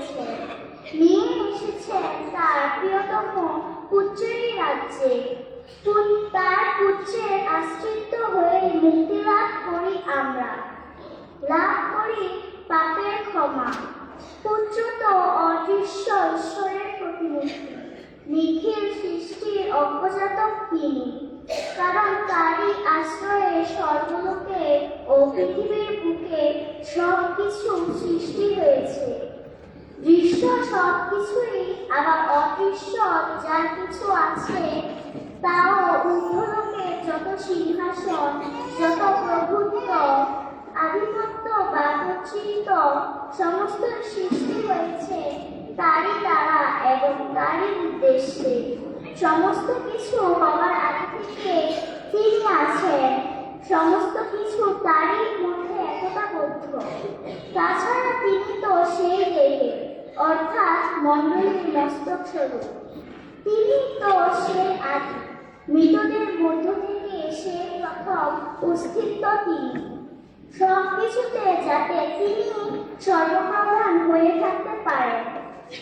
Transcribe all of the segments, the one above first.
করেছেন নিয়ে এসেছেন তার প্রিয়তম পুত্রেরই রাজ্যে। তার পুত্রের আশ্রিত হয়ে মুক্তি লাভ করি আমরা। লাভ করি পাপের ক্ষমা। তো অদৃশ্য ঈশ্বরের প্রতিমূর্তি নিখিল সৃষ্টির অজ্ঞজাতক তিনি। কারণ তারই আশ্রয়ে স্বর্গলোকে ও পৃথিবীর বুকে সব কিছু সৃষ্টি হয়েছে। দৃশ্য সব কিছুই আবার অদৃশ্য যা কিছু আছে তাও ঊর্ধ্বলোকে যত সিংহাসন, যত প্রভুত্ব আধিপত্য বা কর্তৃত্ব সমস্ত সৃষ্টি হয়েছে তারই দ্বারা এবং তারই উদ্দেশ্যে। সমস্ত কিছু হওয়ার আগে থেকে তিনি আছেন। সমস্ত কিছু তারই মধ্যে একতা বদ্ধ। তাছাড়া তিনি তো সেই দেহে অর্থাৎ মণ্ডলীর মস্তক স্বরূপ তিনি তো সেই আদি। মৃতদের মধ্য থেকে সে প্রথম অস্তিত্ব তিনি। সব কিছুতে যাতে তিনি সর্বপ্রধান হয়ে থাকতে পারেন।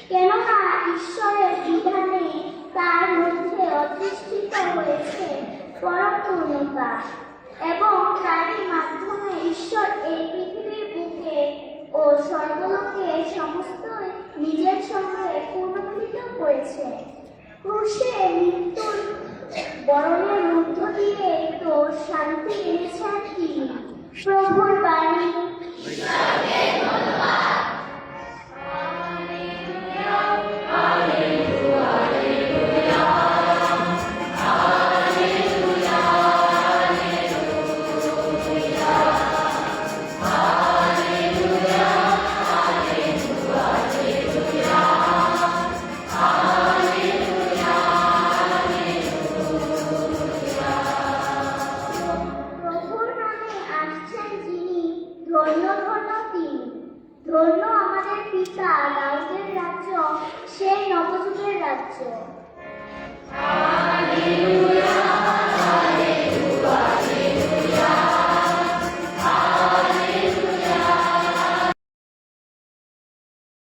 কেননা ঈশ্বরের বিধানে তার মধ্যে অধিষ্ঠিত হয়েছে পরম এবং তারই মাধ্যমে ঈশ্বর এই পৃথিবীর বুকে ও স্বর্গলোকে সমস্ত নিজের সঙ্গে করেছে ক্রুশে মৃত্যুর বরণের মধ্য দিয়ে তো শান্তি এনেছেন তিনি প্রভুর ধন্য আমাদের পিতা দাউদের রাজ্য সেই নবযুগের রাজ্য।